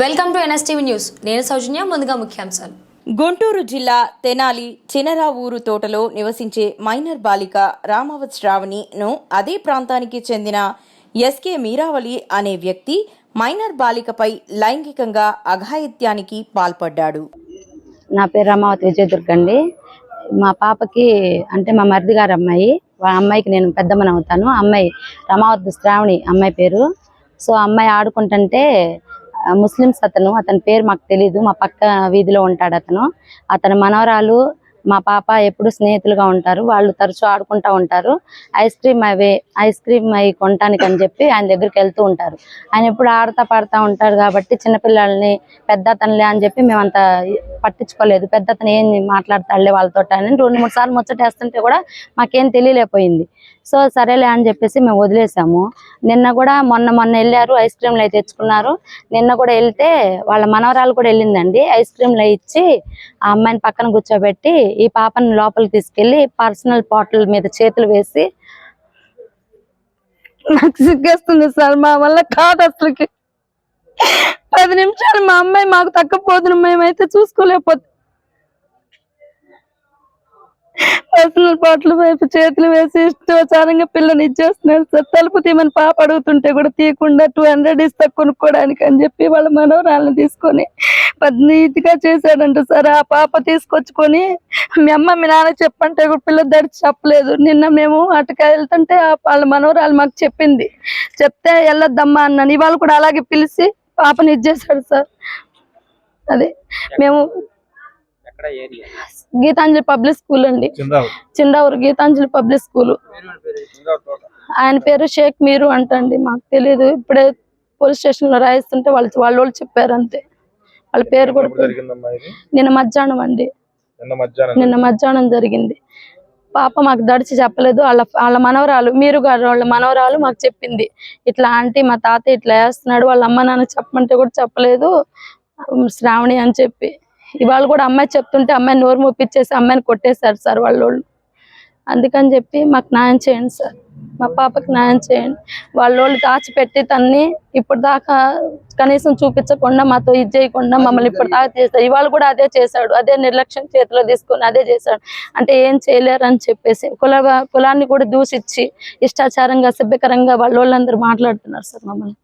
Welcome to NSTV news. నేను సౌజన్య ముందుగా ముఖ్యాంశాలు. గుంటూరు జిల్లా తెనాలి చినరావూరు తోటలో నివసించే మైనర్ బాలిక రామవత్ శ్రావణిను అదే ప్రాంతానికి చెందిన ఎస్కే మీరావళి అనే వ్యక్తి మైనర్ బాలికపై లైంగికంగా అఘాయిత్యానికి పాల్పడ్డాడు. నా పేరు రమావతి విజయదుర్గ అండి. మా పాపకి అంటే మా మరిది గారు అమ్మాయి. వాళ్ళ అమ్మాయికి నేను పెద్దమ్మని అవుతాను. అమ్మాయి రమావతి శ్రావణి అమ్మాయి పేరు. సో అమ్మాయి ఆడుకుంటుంటే ముస్లిమ్స్ అతను అతని పేరు మాకు తెలియదు మా పక్క వీధిలో ఉంటాడు అతను. అతని మనవరాలు మా పాప ఎప్పుడు స్నేహితులుగా ఉంటారు వాళ్ళు తరచూ ఆడుకుంటా ఉంటారు. ఐస్ క్రీమ్ అవి ఐస్ క్రీమ్ అవి కొనటానికి అని చెప్పి ఆయన దగ్గరికి వెళ్తూ ఉంటారు. ఆయన ఎప్పుడు ఆడుతా పాడుతూ ఉంటారు కాబట్టి చిన్నపిల్లల్ని పెద్ద అతనులే అని చెప్పి మేము అంత పట్టించుకోలేదు. పెద్ద అతను ఏం మాట్లాడతాడులే వాళ్ళతో అని రెండు మూడు సార్లు ముచ్చటేస్తుంటే కూడా మాకేం తెలియలేకపోయింది. సో సరేలే అని చెప్పేసి మేము వదిలేసాము. నిన్న కూడా మొన్న మొన్న వెళ్ళారు ఐస్ క్రీమ్లు అయితే తెచ్చుకున్నారు. నిన్న కూడా వెళ్తే వాళ్ళ మనవరాలు కూడా వెళ్ళిందండి. ఐస్ క్రీమ్లు ఇచ్చి ఆ అమ్మాయిని పక్కన కూర్చోబెట్టి ఈ పాపని లోపలికి తీసుకెళ్ళి పర్సనల్ పాటల మీద చేతులు వేసి నాకు సిగ్గేస్తుంది సార్ మా వల్ల కాదు అసలుకి. పది నిమిషాలు మా అమ్మాయి మాకు తక్కపోతుంది మేమైతే చూసుకోలేకపోతే. పర్సనల్ పాటలు వైపు చేతులు వేసి ఇష్టాచారంగా పిల్లని ఇచ్చేస్తున్నారు సార్. తలుపు తీమని పాప అడుగుతుంటే కూడా తీయకుండా టూ హండ్రెడ్ ఇస్తా కొనుక్కోవడానికి అని చెప్పి వాళ్ళ మనోరాలను తీసుకొని నీతిగా చేశాడంట సార్. ఆ పాప తీసుకొచ్చుకొని మీ అమ్మ మీ నాన్న చెప్పంటే కూడా పిల్ల చెప్పలేదు. నిన్న మేము అటుక వెళ్తుంటే ఆ వాళ్ళ మనవరాలు మాకు చెప్పింది. చెప్తే వెళ్ళొద్దమ్మా అన్నాను. ఇవాళ కూడా అలాగే పిలిచి పాపని ఇచ్చేసాడు సార్. అదే మేము ఎక్కడ ఏరియా? గీతాంజలి పబ్లిక్ స్కూల్ అండి. చిందావూరు. Geetanjali public school. ఆయన పేరు షేక్ మీరు అంటండి. మాకు తెలియదు ఇప్పుడే పోలీస్ స్టేషన్లో రాయిస్తుంటే వాళ్ళు వాళ్ళ వాళ్ళు చెప్పారు అంతే. వాళ్ళ పేరు కూడా నిన్న మధ్యాహ్నం అండి. నిన్న మధ్యాహ్నం జరిగింది. పాప మాకు దడిచి చెప్పలేదు. వాళ్ళ వాళ్ళ మనవరాలు మీరు గారు వాళ్ళ మనవరాలు మాకు చెప్పింది. ఇట్లా ఆంటీ మా తాత ఇట్లా వేస్తున్నాడు. వాళ్ళ అమ్మ నాన్న చెప్పమంటే కూడా చెప్పలేదు. శ్రావణి అని చెప్పి. ఇవాళ కూడా అమ్మాయి చెప్తుంటే అమ్మాయి నోరు ముప్పించేసి అమ్మాయిని కొట్టేశారు సార్ వాళ్ళ వాళ్ళు అందుకని చెప్పి మాకు న్యాయం చేయండి సార్. మా పాపకి న్యాయం చేయండి. వాళ్ళోళ్ళు దాచిపెట్టి తన్ని ఇప్పుడు దాకా కనీసం చూపించకుండా మాతో ఇది చేయకుండా మమ్మల్ని ఇప్పుడు దాకా చేస్తారు ఇవాళ కూడా అదే చేశాడు. అదే నిర్లక్ష్యం చేతిలో తీసుకొని అదే చేశాడు. అంటే ఏం చేయలేరు అని చెప్పేసి కుల కులాన్ని కూడా దూషించి ఇష్టాచారంగా సభ్యకరంగా వాళ్ళోళ్ళందరూ మాట్లాడుతున్నారు సార్ మమ్మల్ని.